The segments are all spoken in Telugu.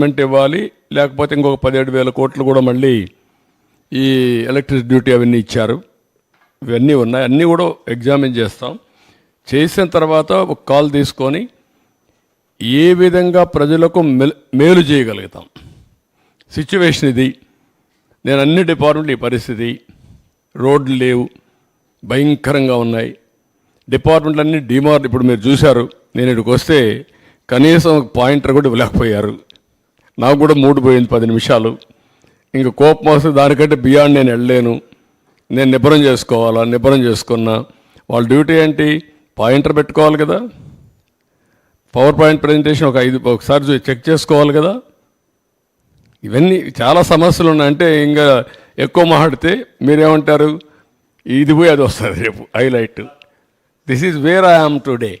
మెంట్ ఇవ్వాలి లేకపోతే ఇంకొక పదిహేడు వేల కోట్లు కూడా మళ్ళీ ఈ ఎలక్ట్రిసిటీ డ్యూటీ అవన్నీ ఇచ్చారు. ఇవన్నీ ఉన్నాయి. అన్నీ కూడా ఎగ్జామిన్ చేస్తాం. చేసిన తర్వాత ఒక కాల్ తీసుకొని ఏ విధంగా ప్రజలకు మేలు చేయగలుగుతాం. సిచ్యువేషన్ ఇది. నేను అన్ని డిపార్ట్మెంట్ ఈ పరిస్థితి. రోడ్లు లేవు. భయంకరంగా ఉన్నాయి. డిపార్ట్మెంట్లన్నీ డిమార్ ఇప్పుడు మీరు చూశారు. నేను ఇక్కడికి వస్తే కనీసం ఒక పాయింటర్ కూడా ఇవ్వలేకపోయారు. నాకు కూడా మూడు పోయింది పది నిమిషాలు. ఇంకా కోపం వస్తే దానికంటే బియాండ్ నేను వెళ్ళలేను. నేను నిబ్బరం చేసుకోవాలా నిబ్బరం చేసుకున్నా. వాళ్ళ డ్యూటీ ఏంటి? పాయింటర్ పెట్టుకోవాలి కదా. పవర్ పాయింట్ ప్రజెంటేషన్ ఒక ఐదు ఒకసారి చెక్ చేసుకోవాలి కదా. ఇవన్నీ చాలా సమస్యలు ఉన్నాయి. అంటే ఇంకా ఎక్కువ మాట్లాడితే మీరేమంటారు? ఇది పోయి అది వస్తుంది రేపు highlight. This is where I am today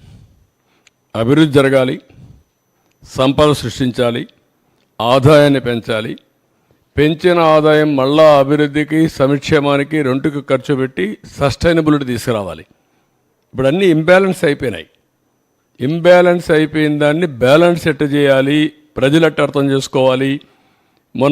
అభివృద్ధి జరగాలి సంపద సృష్టించాలి ఆదాయాన్ని పెంచాలి. పెంచిన ఆదాయం మళ్ళా అభివృద్ధికి సంక్షేమానికి రెండుకి ఖర్చు పెట్టి సస్టైనబిలిటీ తీసుకురావాలి. ఇప్పుడు అన్నీ ఇంబ్యాలెన్స్ అయిపోయినాయి. ఇంబ్యాలెన్స్ అయిపోయిన దాన్ని బ్యాలెన్స్ ఎట్ట చేయాలి? ప్రజలు ఎట్ట అర్థం చేసుకోవాలి?